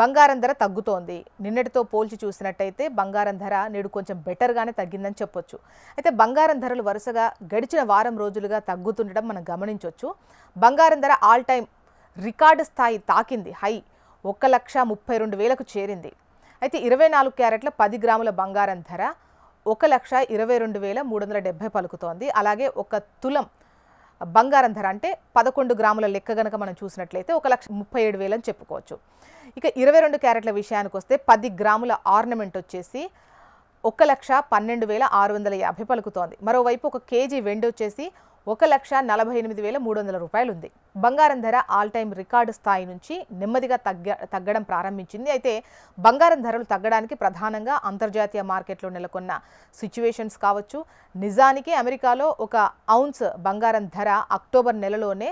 బంగారం ధర తగ్గుతోంది. నిన్నటితో పోల్చి చూసినట్టయితే బంగారం ధర నేడు కొంచెం బెటర్గానే తగ్గిందని చెప్పొచ్చు. అయితే బంగారం ధరలు వరుసగా గడిచిన వారం రోజులుగా తగ్గుతుండడం మనం గమనించవచ్చు బంగారం ధర ఆల్ టైం రికార్డు స్థాయి తాకింది. హై ఒక్క లక్ష ముప్పై రెండు వేలకు చేరింది. అయితే ఇరవై నాలుగు క్యారెట్ల పది గ్రాముల బంగారం ధర ఒక లక్ష ఇరవై రెండు వేల మూడు వందల డెబ్బై పలుకుతోంది. అలాగే ఒక తులం బంగారం ధర అంటే పదకొండు గ్రాముల లెక్క గనక మనం చూసినట్లయితే ఒక లక్ష ముప్పై ఏడు వేలు అని చెప్పుకోవచ్చు. ఇక ఇరవై రెండు క్యారెట్ల విషయానికి వస్తే పది గ్రాముల ఆర్నమెంట్ వచ్చేసి ఒక లక్ష పన్నెండు వేల ఆరు వందల యాభై పలుకుతోంది. మరోవైపు ఒక కేజీ వెండి వచ్చేసి ఒక లక్ష నలభై ఎనిమిది వేల మూడు వందల రూపాయలు ఉంది బంగారం ధర ఆల్ టైమ్ రికార్డు స్థాయి నుంచి నెమ్మదిగా తగ్గ తగ్గడం ప్రారంభించింది. అయితే బంగారం ధరలు తగ్గడానికి ప్రధానంగా అంతర్జాతీయ మార్కెట్లో నెలకొన్న సిచ్యువేషన్స్ కావచ్చు. నిజానికి అమెరికాలో ఒక ఔన్స్ బంగారం ధర అక్టోబర్ నెలలోనే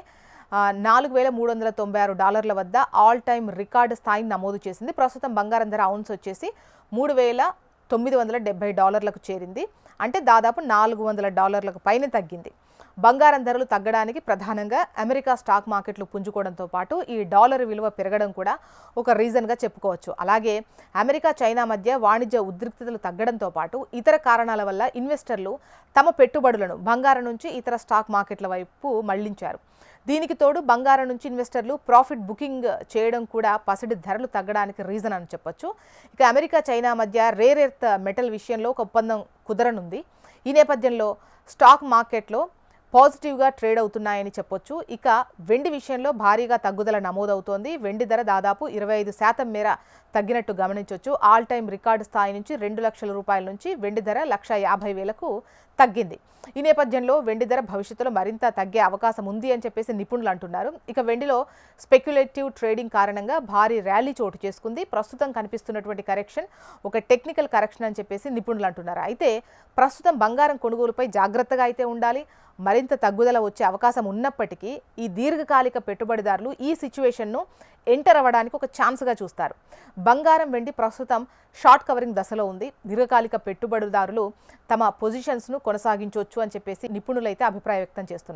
నాలుగు వేల మూడు వందల తొంభై ఆరు డాలర్ల వద్ద ఆల్ టైమ్ రికార్డు స్థాయిని నమోదు చేసింది. ప్రస్తుతం బంగారం ధర ఔన్స్ వచ్చేసి మూడు వేల తొమ్మిది వందల డెబ్బై డాలర్లకు చేరింది. అంటే దాదాపు నాలుగు వందల డాలర్లకు పైన తగ్గింది. బంగారం ధరలు తగ్గడానికి ప్రధానంగా అమెరికా స్టాక్ మార్కెట్లు పుంజుకోవడంతో పాటు ఈ డాలర్ విలువ పెరగడం కూడా ఒక రీజన్గా చెప్పుకోవచ్చు. అలాగే అమెరికా చైనా మధ్య వాణిజ్య ఉద్రిక్తతలు తగ్గడంతో పాటు ఇతర కారణాల వల్ల ఇన్వెస్టర్లు తమ పెట్టుబడులను బంగారం నుంచి ఇతర స్టాక్ మార్కెట్ల వైపు మళ్ళించారు. దీనికి తోడు బంగారం నుంచి ఇన్వెస్టర్లు ప్రాఫిట్ బుకింగ్ చేయడం కూడా పసిడి ధరలు తగ్గడానికి రీజన్ అని చెప్పొచ్చు. ఇక అమెరికా చైనా మధ్య రేర్ ఎర్త్ మెటల్ విషయంలో ఒక ఒప్పందం కుదరనుంది. ఈ నేపథ్యంలో స్టాక్ మార్కెట్లో పాజిటివ్గా ట్రేడ్ అవుతున్నాయని చెప్పొచ్చు. ఇక వెండి విషయంలో భారీగా తగ్గుదల నమోదవుతోంది. వెండి ధర దాదాపు ఇరవై ఐదు శాతం మేర తగ్గినట్టు గమనించవచ్చు ఆల్ టైమ్ రికార్డు స్థాయి నుంచి రెండు లక్షల రూపాయల నుంచి వెండి ధర లక్ష యాభై వేలకు తగ్గింది. ఈ నేపథ్యంలో వెండి ధర భవిష్యత్తులో మరింత తగ్గే అవకాశం ఉంది అని చెప్పేసి నిపుణులు అంటున్నారు. ఇక వెండిలో స్పెక్యులేటివ్ ట్రేడింగ్ కారణంగా భారీ ర్యాలీ చోటు చేసుకుంది. ప్రస్తుతం కనిపిస్తున్నటువంటి కరెక్షన్ ఒక టెక్నికల్ కరెక్షన్ అని చెప్పేసి నిపుణులు అంటున్నారు. అయితే ప్రస్తుతం బంగారం కొనుగోలుపై జాగ్రత్తగా అయితే ఉండాలి. మరింత తగ్గుదల వచ్చే అవకాశం ఉన్నప్పటికీ ఈ దీర్ఘకాలిక పెట్టుబడిదారులు ఈ సిచ్యువేషన్ను ఎంటర్ అవ్వడానికి ఒక ఛాన్స్గా చూస్తారు. బంగారం వెండి ప్రస్తుతం షార్ట్ కవరింగ్ దశలో ఉంది. దీర్ఘకాలిక పెట్టుబడిదారులు తమ పొజిషన్స్ను కొనసాగించవచ్చు అని చెప్పేసి నిపుణులైతే అభిప్రాయం వ్యక్తం చేస్తున్నారు.